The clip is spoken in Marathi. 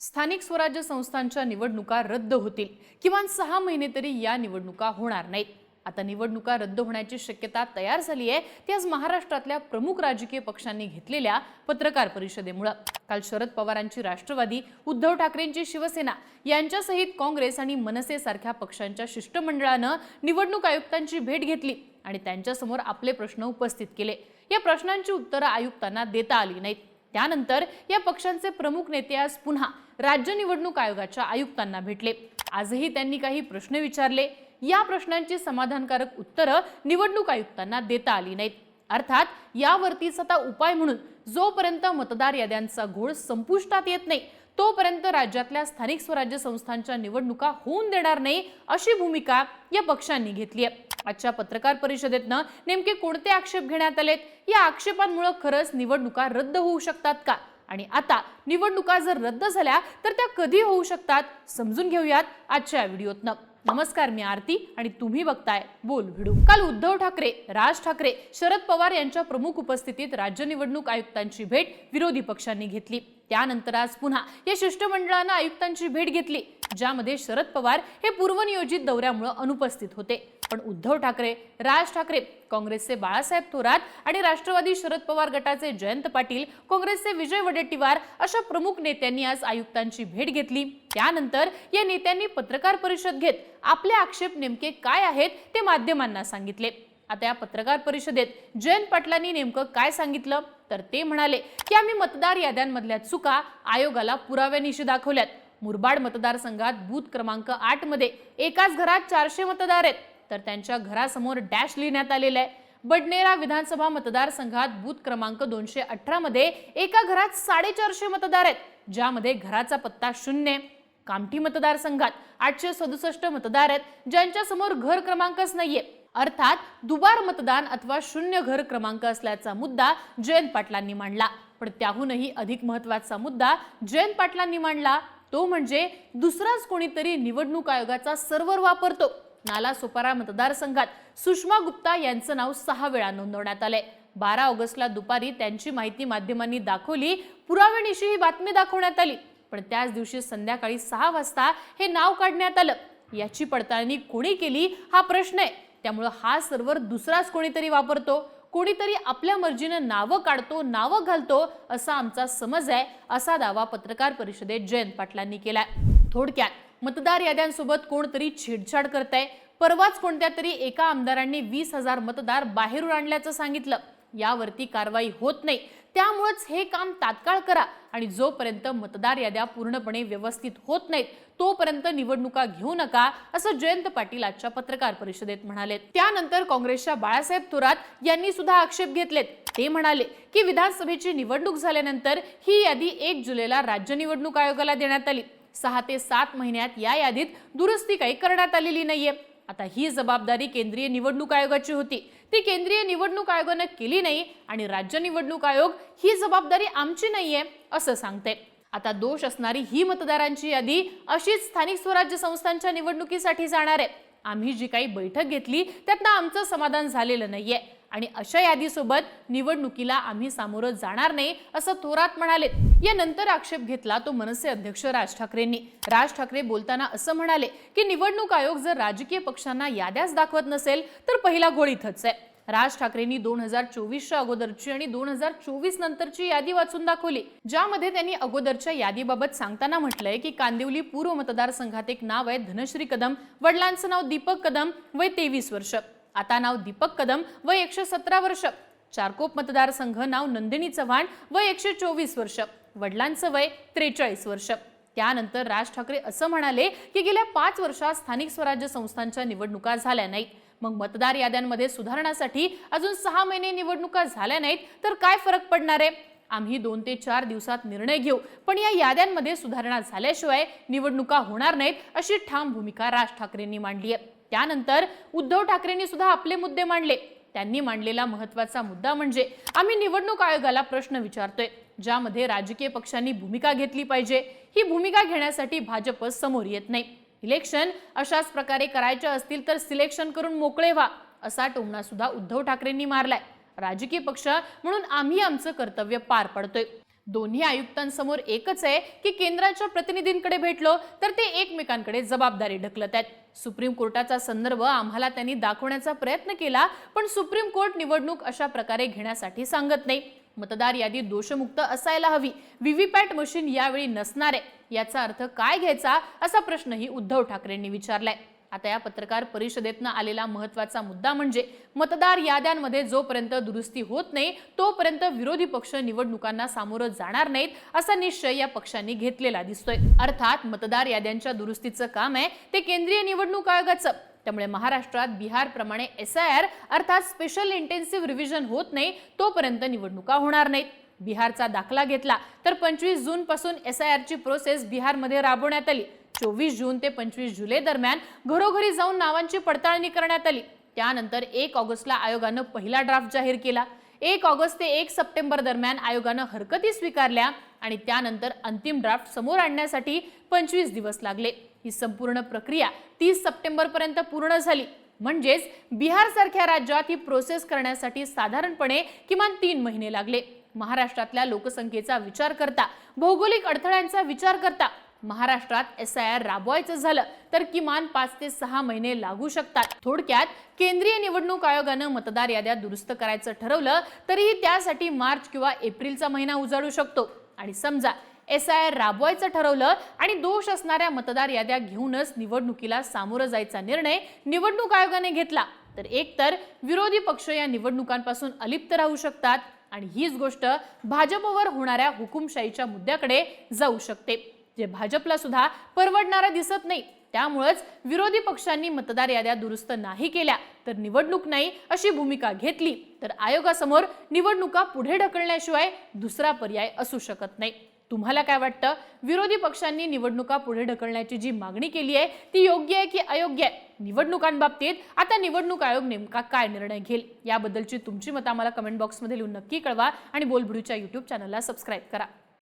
स्थानिक स्वराज्य संस्थांच्या निवडणुका रद्द होतील. किमान सहा महिने तरी या निवडणुका होणार नाहीत. आता निवडणुका रद्द होण्याची शक्यता तयार झाली आहे ती आज महाराष्ट्रातल्या प्रमुख राजकीय पक्षांनी घेतलेल्या पत्रकार परिषदेमुळं. काल शरद पवारांची राष्ट्रवादी उद्धव ठाकरेंची शिवसेना यांच्यासहित काँग्रेस आणि मनसेसारख्या पक्षांच्या शिष्टमंडळानं निवडणूक आयुक्तांची भेट घेतली आणि त्यांच्यासमोर आपले प्रश्न उपस्थित केले. या प्रश्नांची उत्तरं आयुक्तांना देता आली नाहीत. त्यानंतर या पक्षांचे प्रमुख नेते आज पुन्हा राज्य निवडणूक आयोगाच्या आयुक्तांना भेटले. आजही त्यांनी काही प्रश्न विचारले. या प्रश्नांची समाधानकारक उत्तरं निवडणूक आयुक्तांना देता आली नाहीत. अर्थात यावरतीच आता उपाय म्हणून जोपर्यंत मतदार याद्यांचा घोळ संपुष्टात येत नाही तोपर्यंत राज्यातल्या स्थानिक स्वराज्य संस्थांच्या निवडणुका होऊन देणार नाही अशी भूमिका या पक्षांनी घेतली आहे. आजच्या पत्रकार परिषदेतनं नेमके कोणते आक्षेप घेण्यात आलेत? या आक्षेपांमुळे खरंच निवडणुका रद्द होऊ शकतात का? आणि आता निवडणुका जर रद्द झाल्या तर त्या कधी होऊ शकतात? समजून घेऊयात आजच्या व्हिडिओतनं. नमस्कार मी आरती आणि तुम्ही बघताय बोल व्हिडिओ काल उद्धव ठाकरे राज ठाकरे शरद पवार यांच्या प्रमुख उपस्थितीत राज्य निवडणूक आयुक्तांची भेट विरोधी पक्षांनी घेतली. त्यानंतर आज पुन्हा या शिष्टमंडळानं आयुक्तांची भेट घेतली ज्यामध्ये शरद पवार हे पूर्वनियोजित दौऱ्यामुळे अनुपस्थित होते. पण उद्धव ठाकरे राज ठाकरे काँग्रेसचे बाळासाहेब थोरात आणि राष्ट्रवादी शरद पवार गटाचे जयंत पाटील काँग्रेसचे विजय वडेट्टीवार अशा प्रमुख नेत्यांनी आज आयुक्तांची भेट घेतली. त्यानंतर या नेत्यांनी पत्रकार परिषद घेत आपले आक्षेप नेमके काय आहेत ते माध्यमांना सांगितले. आता या पत्रकार परिषदेत जयंत पाटलांनी नेमकं काय सांगितलं? तर ते म्हणाले की आम्ही मतदार याद्यांमधल्या चुका आयोगाला पुराव्यानिशी दाखवल्यात. मुरबाड मतदारसंघात बूथ क्रमांक आठमध्ये एकाच घरात चारशे मतदार आहेत. तर त्यांच्या घरासमोर डॅश लिहिण्यात आलेलं आहे. बडनेरा विधानसभा मतदारसंघात बूथ क्रमांक दोनशे अठरा मध्ये एका घरात साडेचारशे मतदार आहेत ज्यामध्ये घराचा पत्ता शून्य कामठी मतदारसंघात आठशे सदुसष्ट मतदार आहेत ज्यांच्या समोर घर क्रमांकच नाहीये. अर्थात दुबार मतदान अथवा शून्य घर क्रमांक असल्याचा मुद्दा जयंत पाटलांनी मांडला. पण त्याहूनही अधिक महत्त्वाचा मुद्दा जयंत पाटलांनी मांडला. तो म्हणजे दुसराच कोणीतरी निवडणूक आयोगाचा सर्व्हर वापरतो. नाला सोपारा मतदारसंघात सुषमा गुप्ता यांचं नाव सहा वेळा नोंदवण्यात आलंय. बारा ऑगस्टला दुपारी त्यांची माहिती माध्यमांनी दाखवली पुराव्यानिशी ही बातमी दाखवण्यात आली. पण त्याच दिवशी संध्याकाळी सहा वाजता हे नाव काढण्यात आलं. याची पडताळणी कोणी केली हा प्रश्न आहे. त्यामुळं हा सर्व्हर दुसराच कोणीतरी वापरतो कोणीतरी आपल्या मर्जीनं नावं काढतो नावं घालतो असा आमचा समज आहे असा दावा पत्रकार परिषदेत जयंत पाटलांनी केलाय. थोडक्यात मतदार याद्यांसोबत कोणतरी छेडछाड करत आहे परवाच कोणत्या तरी एका आमदारांनी वीस हजार मतदार बाहेरून आणल्याचं सांगितलं. यावरती कारवाई होत नाही. त्यामुळेच हे काम तात्काळ करा आणि जोपर्यंत मतदार याद्या पूर्णपणे व्यवस्थित होत नाहीत तोपर्यंत निवडणुका घेऊ नका असं जयंत पाटील आजच्या पत्रकार परिषदेत म्हणाले त्यानंतर काँग्रेसच्या बाळासाहेब थोरात यांनी सुद्धा आक्षेप घेतलेत. ते म्हणाले की विधानसभेची निवडणूक झाल्यानंतर ही यादी एक जुलैला राज्य निवडणूक आयोगाला देण्यात आली. सहा ते सात महिन्यात या यादीत दुरुस्ती काही करण्यात आलेली नाहीये. आता ही जबाबदारी केंद्रीय निवडणूक आयोगाची होती. ती केंद्रीय निवडणूक आयोगानं केली नाही आणि राज्य निवडणूक आयोग ही जबाबदारी आमची नाहीये असं सांगते आता दोष असणारी ही मतदारांची यादी अशीच स्थानिक स्वराज्य संस्थांच्या निवडणुकीसाठी जाणार आहे. आम्ही जी काही बैठक घेतली त्यातनं आमचं समाधान झालेलं नाहीये. आणि अशा यादीसोबत निवडणुकीला आम्ही सामोरं जाणार नाही असं थोरात म्हणाले. यानंतर आक्षेप घेतला तो मनसे अध्यक्ष राज ठाकरेंनी. राज ठाकरे बोलताना असं म्हणाले की निवडणूक आयोग जर राजकीय पक्षांना याद्याच दाखवत नसेल तर पहिला घोळ इथंच आहे. राज ठाकरेंनी दोन हजार चोवीसच्या अगोदरची आणि दोन हजार चोवीस नंतरची यादी वाचून दाखवली ज्यामध्ये त्यांनी अगोदरच्या यादीबाबत सांगताना म्हटलंय की कांदिवली पूर्व मतदारसंघात एक नाव आहे धनश्री कदम. वडिलांचं नाव दीपक कदम. वय तेवीस वर्ष. आता नाव दीपक कदम व एकशे सतरा वर्ष. चारकोप मतदारसंघ नाव नंदिनी चव्हाण व एकशे चोवीस वर्ष. वडिलांचं वय त्रेचाळीस वर्ष. त्यानंतर राज ठाकरे असं म्हणाले की गेल्या पाच वर्षात स्थानिक स्वराज्य संस्थांच्या निवडणुका झाल्या नाहीत. मग मतदार याद्यांमध्ये सुधारणासाठी अजून सहा महिने निवडणुका झाल्या नाहीत तर काय फरक पडणार आहे? आम्ही दोन ते चार दिवसात निर्णय घेऊ पण या याद्यांमध्ये सुधारणा झाल्याशिवाय निवडणुका होणार नाहीत अशी ठाम भूमिका राज ठाकरेंनी मांडली आहे. त्यानंतर उद्धव ठाकरेंनी सुद्धा आपले मुद्दे मांडले. त्यांनी मांडलेला महत्त्वाचा मुद्दा म्हणजे आम्ही निवडणूक आयोगाला प्रश्न विचारतोय ज्यामध्ये राजकीय पक्षांनी भूमिका घेतली पाहिजे. ही भूमिका घेण्यासाठी भाजप समोर येत नाही. इलेक्शन अशाच प्रकारे करायचे असतील तर सिलेक्शन करून मोकळे व्हा असा टोमणा सुद्धा उद्धव ठाकरेंनी मारलाय. राजकीय पक्ष म्हणून आम्ही आमचं कर्तव्य पार पडतोय. दोन्ही आयुक्तांसमोर एकच आहे की केंद्राच्या प्रतिनिधींकडे भेटलो तर ते एकमेकांकडे जबाबदारी ढकलत आहेत. सुप्रीम कोर्टाचा संदर्भ आम्हाला त्यांनी दाखवण्याचा प्रयत्न केला पण सुप्रीम कोर्ट निवडणूक अशा प्रकारे घेण्यासाठी सांगत नाही. मतदार यादी दोषमुक्त असायला हवी. व्हीव्हीपॅट मशीन यावेळी नसणार. आहे याचा अर्थ काय घ्यायचा असा प्रश्नही उद्धव ठाकरेंनी विचारलाय. आता या पत्रकार परिषदेतनं आलेला महत्त्वाचा मुद्दा म्हणजे मतदार याद्यांमध्ये जोपर्यंत दुरुस्ती होत नाही तोपर्यंत विरोधी पक्ष निवडणुकांना सामोरं जाणार नाहीत असा निश्चय या पक्षांनी घेतलेला दिसतोय. अर्थात मतदार याद्यांच्या दुरुस्तीचं काम आहे ते केंद्रीय निवडणूक आयोगाचं. त्यामुळे महाराष्ट्रात बिहार प्रमाणे एस आय आर अर्थात स्पेशल इंटेन्सिव्ह रिव्हिजन होत नाही तोपर्यंत निवडणुका होणार नाहीत. बिहारचा दाखला घेतला तर पंचवीस जून पासून एस आय आरची प्रोसेस बिहारमध्ये राबवण्यात आली. चोवीस जून ते पंचवीस जुलै दरम्यान घरोघरी जाऊन नावांची पडताळणी करण्यात आली. त्यानंतर एक ऑगस्टला आयोगानं पहिला ड्राफ्ट जाहीर केला. एक ऑगस्ट ते एक सप्टेंबर दरम्यान आयोगानं हरकती स्वीकारल्या आणि त्यानंतर अंतिम ड्राफ्ट समोर आणण्यासाठी पंचवीस दिवस लागले. ही संपूर्ण प्रक्रिया तीस सप्टेंबर पर्यंत पूर्ण झाली. म्हणजेच बिहार सारख्या राज्यात ही प्रोसेस करण्यासाठी साधारणपणे किमान तीन महिने लागले. महाराष्ट्रातल्या लोकसंख्येचा विचार करता भौगोलिक अडथळ्यांचा विचार करता महाराष्ट्रात एस आय आर राबवायचं झालं तर किमान पाच ते सहा महिने लागू शकतात. थोडक्यात केंद्रीय निवडणूक आयोगानं मतदार याद्या दुरुस्त करायचं ठरवलं तरीही त्यासाठी मार्च किंवा एप्रिलचा महिना उजाडू शकतो. आणि समजा एस आय आर राबवायचं ठरवलं आणि दोष असणाऱ्या मतदार याद्या घेऊनच निवडणुकीला सामोरं जायचा निर्णय निवडणूक आयोगाने घेतला तर एकतर विरोधी पक्ष या निवडणुकांपासून अलिप्त राहू शकतात आणि हीच गोष्ट भाजपवर होणाऱ्या हुकुमशाहीच्या मुद्द्याकडे जाऊ शकते. जे भाजपला सुद्धा परवडणारा दिसत नाही. त्यामुळेच विरोधी पक्षांनी मतदार याद्या दुरुस्त नाही केल्या तर निवडणूक नाही अशी भूमिका घेतली. तर आयोगासमोर निवडणुका पुढे ढकलण्याशिवाय दुसरा पर्याय असू शकत नाही. तुम्हाला काय वाटतं? विरोधी पक्षांनी निवडणुका पुढे ढकलण्याची जी मागणी केली आहे ती योग्य आहे की अयोग्य आहे? निवडणुकांबाबतीत आता निवडणूक आयोग नेमका काय निर्णय घेईल? याबद्दलची तुमची मतं आम्हाला कमेंट बॉक्समध्ये लिहून नक्की कळवा आणि बोलबुडूच्या युट्यूब चॅनलला सबस्क्राईब करा.